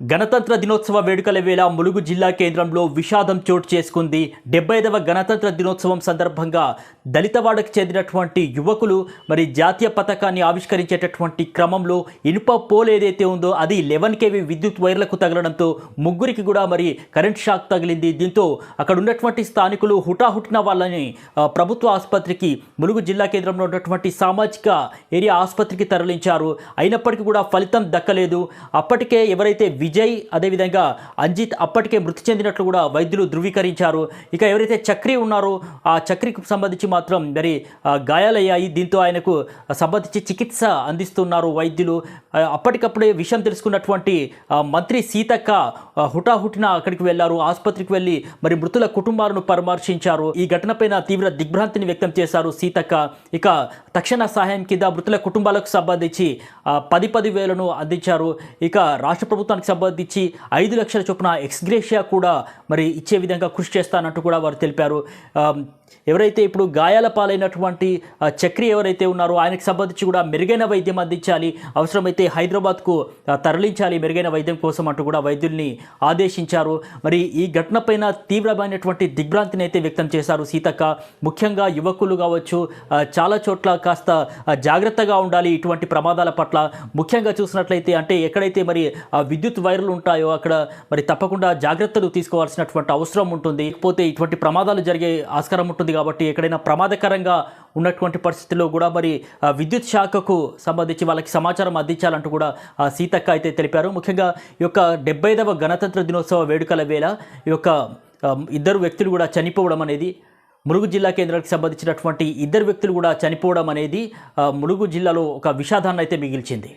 గణతంత్ర దినోత్సవ వేడుకల వేళ ములుగు జిల్లా కేంద్రంలో విషాదం చోటు చేసుకుంది. డెబ్బై ఐదవ గణతంత్ర దినోత్సవం సందర్భంగా దళితవాడకు చెందినటువంటి యువకులు మరి జాతీయ పథకాన్ని ఆవిష్కరించేటటువంటి క్రమంలో ఇనుప పోల్ ఏదైతే ఉందో అది లెవెన్ కేవీ విద్యుత్ వైర్లకు తగలడంతో ముగ్గురికి కూడా మరి కరెంట్ షాక్ తగిలింది. దీంతో అక్కడ ఉన్నటువంటి స్థానికులు హుటాహుటిన వాళ్ళని ప్రభుత్వ ఆసుపత్రికి ములుగు జిల్లా కేంద్రంలో ఉన్నటువంటి సామాజిక ఏరియా ఆసుపత్రికి తరలించారు. అయినప్పటికీ కూడా ఫలితం దక్కలేదు. అప్పటికే ఎవరైతే విజయ్ అదేవిధంగా అంజిత్ అప్పటికే మృతి చెందినట్లు కూడా వైద్యులు ధృవీకరించారు. ఇక ఎవరైతే చక్రి ఉన్నారో ఆ చక్రికి సంబంధించి మాత్రం మరి గాయాలయ్యాయి. దీంతో ఆయనకు సంబంధించి చికిత్స అందిస్తున్నారు వైద్యులు. అప్పటికప్పుడే విషయం తెలుసుకున్నటువంటి మంత్రి సీతక్క హుటాహుటిన అక్కడికి వెళ్ళారు. ఆసుపత్రికి వెళ్ళి మరి మృతుల కుటుంబాలను పరామర్శించారు. ఈ ఘటనపైన తీవ్ర దిగ్భ్రాంతిని వ్యక్తం చేశారు సీతక్క. ఇక తక్షణ సహాయం కింద మృతుల కుటుంబాలకు సంబంధించి పది పది వేలను అందించారు. ఇక రాష్ట్ర ప్రభుత్వానికి సంబంధించి ఐదు లక్షల చొప్పున ఎక్స్గ్రేషియా కూడా మరి ఇచ్చే విధంగా కృషి చేస్తానంటూ కూడా వారు తెలిపారు. ఆ, ఎవరైతే ఇప్పుడు గాయాల పాలైనటువంటి చక్రి ఎవరైతే ఉన్నారో ఆయనకు సంబంధించి కూడా మెరుగైన వైద్యం అందించాలి. అవసరమైతే హైదరాబాద్కు తరలించాలి మెరుగైన వైద్యం కోసం అంటూ కూడా వైద్యుల్ని ఆదేశించారు. మరి ఈ ఘటనపైన తీవ్రమైనటువంటి దిగ్భ్రాంతిని అయితే వ్యక్తం చేశారు సీతక్క. ముఖ్యంగా యువకులు కావచ్చు చాలా చోట్ల కాస్త జాగ్రత్తగా ఉండాలి ఇటువంటి ప్రమాదాల పట్ల. ముఖ్యంగా చూసినట్లయితే అంటే ఎక్కడైతే మరి విద్యుత్ వైర్లు ఉంటాయో అక్కడ మరి తప్పకుండా జాగ్రత్తలు తీసుకోవాల్సినటువంటి అవసరం ఉంటుంది. లేకపోతే ఇటువంటి ప్రమాదాలు జరిగే ఆస్కారం ఉంటుంది. కాబట్టి ఎక్కడైనా ప్రమాదకరంగా ఉన్నటువంటి పరిస్థితుల్లో కూడా మరి విద్యుత్ శాఖకు సంబంధించి వాళ్ళకి సమాచారం అందించాలంటూ కూడా సీతక్క అయితే తెలిపారు. ముఖ్యంగా ఈ యొక్క డెబ్బైదవ గణతంత్ర దినోత్సవ వేడుకల వేళ ఈ యొక్క ఇద్దరు వ్యక్తులు కూడా చనిపోవడం అనేది ములుగు జిల్లా కేంద్రానికి సంబంధించినటువంటి ఇద్దరు వ్యక్తులు కూడా చనిపోవడం అనేది ములుగు జిల్లాలో ఒక విషాదాన్ని అయితే మిగిల్చింది.